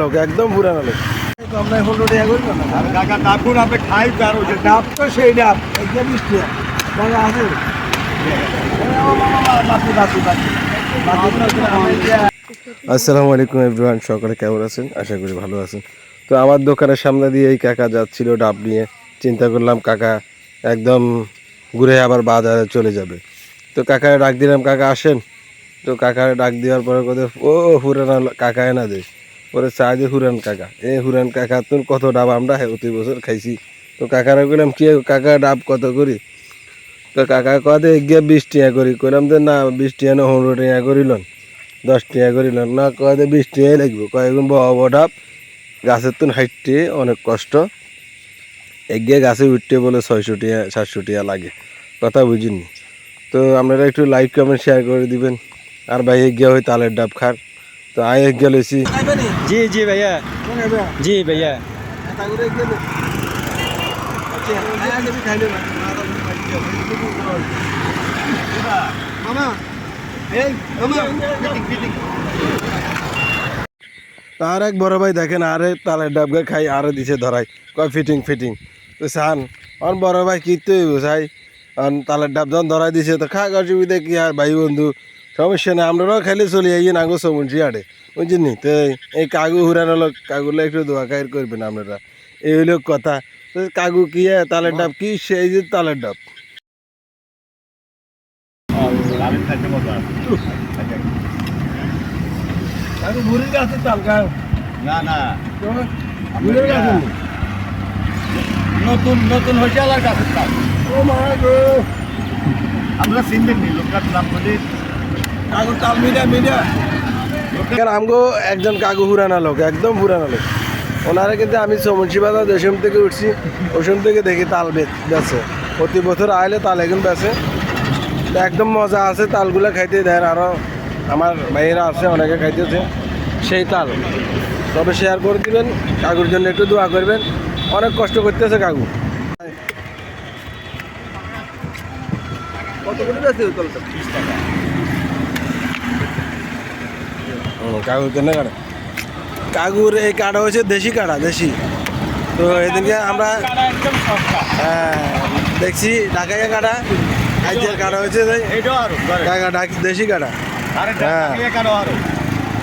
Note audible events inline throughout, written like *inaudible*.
লোক, একদম পুরানা লোক। আসসালামু আলাইকুম এভরিওয়ান, সকলে কেমন আছেন? আশা করি ভালো আছেন। তো আমার দোকানের সামনে দিয়ে এই কাকা যাচ্ছিল, ডাব নিয়ে। চিন্তা করলাম কাকা একদম ঘুরে আবার বাজারে চলে যাবে। তো কাকা ডাক দিলাম, কাকা আসেন। তো কাকারে ডাক দেওয়ার পরে কথা ও, হুরানা কাকা এনা দে। পরে চা যে হুরান কাকা। এ, হুরান কাকা, তোর কত ডাব আমরা অতি বছর খাইছি। তো কাকারা কইলাম, কি কাকা ডাব কত করি? তো কাকা কদে গিয়ে বিশ টিয়া করি। কইলাম যে না, বিশ টিয়া না, পনেরো টিয়া করিলন দশ টিয়া করিলন না কদে বিশ টিয়াই লাগবে। বড় বড় ডাব, গাছের তুন হাইটতে অনেক কষ্ট। এগিয়ে গাছে উঠতে বলে ছয়শো টিয়া, সাতশো টিয়া লাগে। কথা বুঝিনি। তো আপনারা একটু লাইক কমেন্ট শেয়ার করে দিবেন। আর ভাই এগিয়ে হয় তালের ডাব খার। তো আয় এগিয়ে লইছি। জি জি ভাইয়া। জি ভাইয়া। তার এক বড় ভাই দেখেন আরে তালের ডাবগা খাই আরে দিছে ধরাই। কয় ফিটিং ফিটিং। তো সান অন বড় ভাই কি তো চাই অন তালের ডাব যখন ধরাই দিছে তো খা অসুবিধা কি আর ভাই বন্ধু। সমস্যা নেই আমরাও খাইলে চলে আইয়ে নাগো সমুন্সি আড়ে বুঝছেন নি তো এই কাগু হুরানো লোক কাগুলো একটু দোয়া খাইর করবেন আপনারা এই হইল কথা। কাগু কি তালের ডাব? কি সেই যে তালের ডাব? না না। নতুন নতুন হয়েছে আমরা চিনবেন নি লোকটার নাম বলি কাগু তাল মিডিয়া মিডিয়া আমগো একজন কাগু হুরানা লোক একদম হুরানা লোক। ওনারা কিন্তু আমি সমুন্সিবাদা দেশম থেকে উঠছি ওসম থেকে দেখি তাল বে- বেচে প্রতি বছর আইলে তাল এখন বেচে তো একদম মজা আছে তালগুলো খাইতে দেয় আরও আমার ভাইয়েরা আছে অনেকে খাইতেছে সেই তাল। তবে শেয়ার করে দিবেন কাকুর জন্য একটু দোয়া করবেন। অনেক কষ্ট করতেছে কাকু। কত করে কাকুর কেন কাটা কাকুর এই কাটা হচ্ছে দেশি কাটা দেশি। তো এদিনকে আমরা হ্যাঁ, দেখছি ঢাকাইয়া কাটা আইজের কাটা ঢাক- দেশি কাটা হ্যাঁ।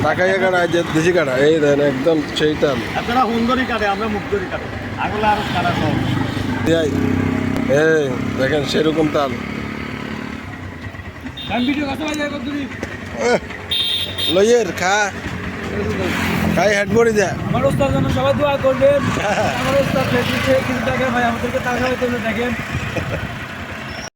ঢাকাইয়া কাটা আইজের দেশি কাটা এই দেন একদম সেই তাল। আপনারা সুন্দরী কাটে আমরা মুক্তরি কাটে আগলে আরও কাটা সব এই দেখেন সেরকম তাল। ভিডিও কথা লইয়ের খা। খাই হেড বড়ি দেয় আমার ওস্তাদ জন্য সবাই দোয়া করবেন। আমার ওস্তাদ ফেসবুকে কিন্তু দেখেন ভাই আমাদেরকে হইতে দেখেন। *laughs*